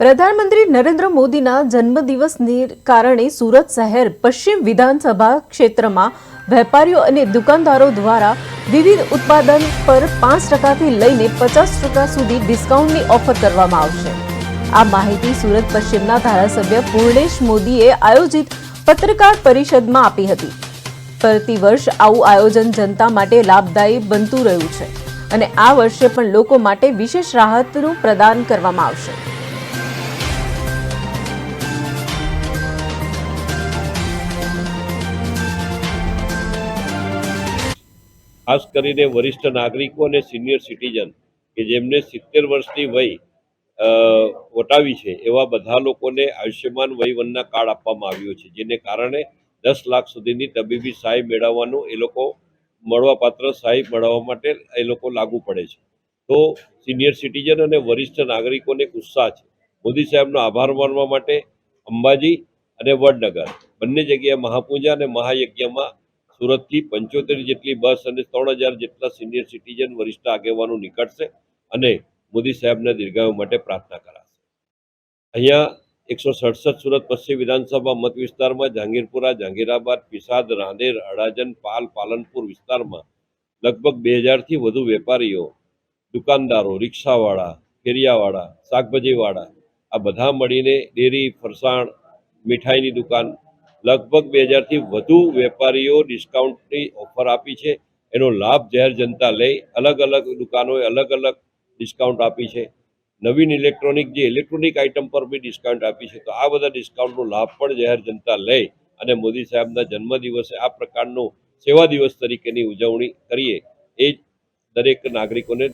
પ્રધાનમંત્રી નરેન્દ્ર મોદીના જન્મદિવસને કારણે સુરત શહેર પશ્ચિમ વિધાનસભા ક્ષેત્રમાં વેપારીઓ અને દુકાનદારો દ્વારા વિવિધ ઉત્પાદન પર પાંચ ટકાથી લઈને પચાસ ટકા સુધી ડિસ્કાઉન્ટની ઓફર કરવામાં આવશે. આ માહિતી સુરત પશ્ચિમના ધારાસભ્ય પૂર્ણેશ મોદીએ આયોજિત પત્રકાર પરિષદમાં આપી હતી. પ્રતિવર્ષ આવું આયોજન જનતા માટે લાભદાયી બનતું રહ્યું છે અને આ વર્ષે પણ લોકો માટે વિશેષ રાહતનું પ્રદાન કરવામાં આવશે. ખાસ કરીને વરિષ્ઠ નાગરિકો અને સિનિયર સિટીઝન કે જેમને સિત્તેર વર્ષની વય વટાવી છે, એવા બધા લોકોને આયુષ્યમાન વયવંદના કાર્ડ આપવામાં આવ્યો છે, જેને કારણે દસ લાખ સુધીની તબીબી સહાય મેળવવાનું એ લોકો મળવાપાત્ર સહાય મેળવવા માટે એ લોકો લાગુ પડે છે. તો સિનિયર સિટીઝન અને વરિષ્ઠ નાગરિકોને ઉત્સાહ છે. મોદી સાહેબનો આભાર માનવા માટે અંબાજી અને વડનગર, બંને જગ્યાએ મહાપૂજા અને મહાયજ્ઞમાં સુરતથી પંચોતેર જેટલી બસ અને ત્રણ જેટલા સિનિયર સિટીઝન વરિષ્ઠ આગેવાનો નીકળશે અને મોદી સાહેબને દીર્ઘાયુ માટે પ્રાર્થના કરાશે. અહીંયા એકસો સડસઠ સુરત પશ્ચિમ વિધાનસભા મત વિસ્તારમાં જહાંગીરપુરા, જહાંગીરાબાદ, પિસાદ, રાંદેર અડાજન પાલ, પાલનપુર વિસ્તારમાં લગભગ બે હજારથી વધુ વેપારીઓ, દુકાનદારો, રિક્ષાવાળા, ફેરિયાવાળા, શાકભાજીવાળા આ બધા મળીને ડેરી, ફરસાણ, મીઠાઈની દુકાન લગભગ બે હજારથી વધુ વેપારીઓ ડિસ્કાઉન્ટની ઓફર આપી છે. એનો લાભ જાહેર જનતા લઈ અલગ અલગ દુકાનોએ અલગ અલગ ડિસ્કાઉન્ટ આપી છે. નવીન ઇલેક્ટ્રોનિક જે ઇલેક્ટ્રોનિક આઇટમ પર બી ડિસ્કાઉન્ટ આપી છે. તો આ બધા ડિસ્કાઉન્ટનો લાભ પણ જાહેર જનતા લઈ અને મોદી સાહેબના જન્મદિવસે આ પ્રકારનો સેવા દિવસ તરીકેની ઉજવણી કરીએ. એ દરેક નાગરિકોને